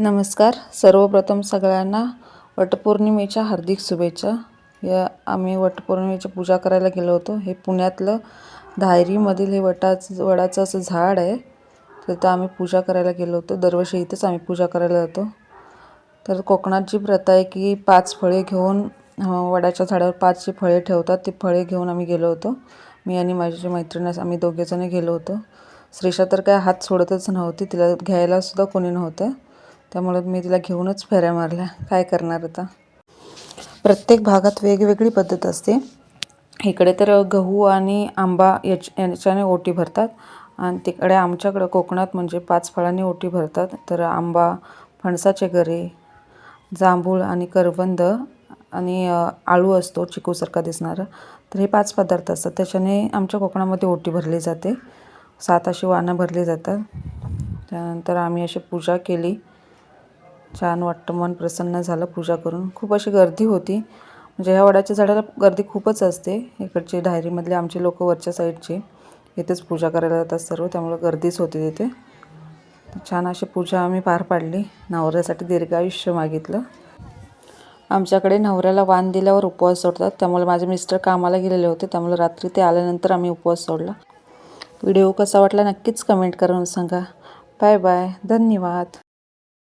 नमस्कार. सर्वप्रथम सगळ्यांना वटपौर्णिमेच्या हार्दिक शुभेच्छा. या आम्ही वटपौर्णिमेची पूजा करायला गेलो होतो. हे पुण्यातलं धायरीमधील हे वटाचं वडाचं असं झाड आहे. तिथं आम्ही पूजा करायला गेलो होतो. दरवर्षी इथंच आम्ही पूजा करायला जातो. तर कोकणात जी प्रथा आहे की पाच फळे घेऊन वडाच्या झाडावर पाच जी फळे ठेवतात. ती फळे घेऊन आम्ही गेलो होतो. मी आणि माझी मैत्रिणी आम्ही दोघेजणी गेलो होतो. श्रीषा तर काय हात सोडतच नव्हती. तिला घ्यायला सुद्धा कोणी नव्हतं. त्यामुळे मी तिला घेऊनच फेऱ्या मारल्या. काय करणार आता? प्रत्येक भागात वेगवेगळी पद्धत असते. इकडे तर गहू आणि आंबा याच याच्याने ओटी भरतात. आणि तिकडे आमच्याकडं कोकणात म्हणजे पाच फळांनी ओटी भरतात. तर आंबा फणसाचे गरे जांभूळ आणि करवंद आणि आळू असतो चिकूसारखा दिसणारा. तर हे पाच पदार्थ असतात. त्याच्याने आमच्या कोकणामध्ये ओटी भरली जाते. सात अशी वानं भरली जातात. त्यानंतर आम्ही अशी पूजा केली. छान वाटतं मन प्रसन्न झालं पूजा करून. खूप अशी गर्दी होती. म्हणजे ह्या वडाच्या झाडाला गर्दी खूपच असते. इकडचे डायरीमधले आमचे लोक वरच्या साईडचे इथेच पूजा करायला जातात सर्व त्यामुळं गर्दीच होती तिथे. छान अशी पूजा आम्ही पार पाडली. नवऱ्यासाठी दीर्घायुष्य मागितलं. आमच्याकडे नवऱ्याला वाण दिल्यावर उपवास सोडतात. त्यामुळे माझे मिस्टर कामाला गेलेले होते. त्यामुळे रात्री ते आल्यानंतर आम्ही उपवास सोडला. व्हिडिओ कसा वाटला नक्कीच कमेंट करून सांगा. Bye bye. धन्यवाद.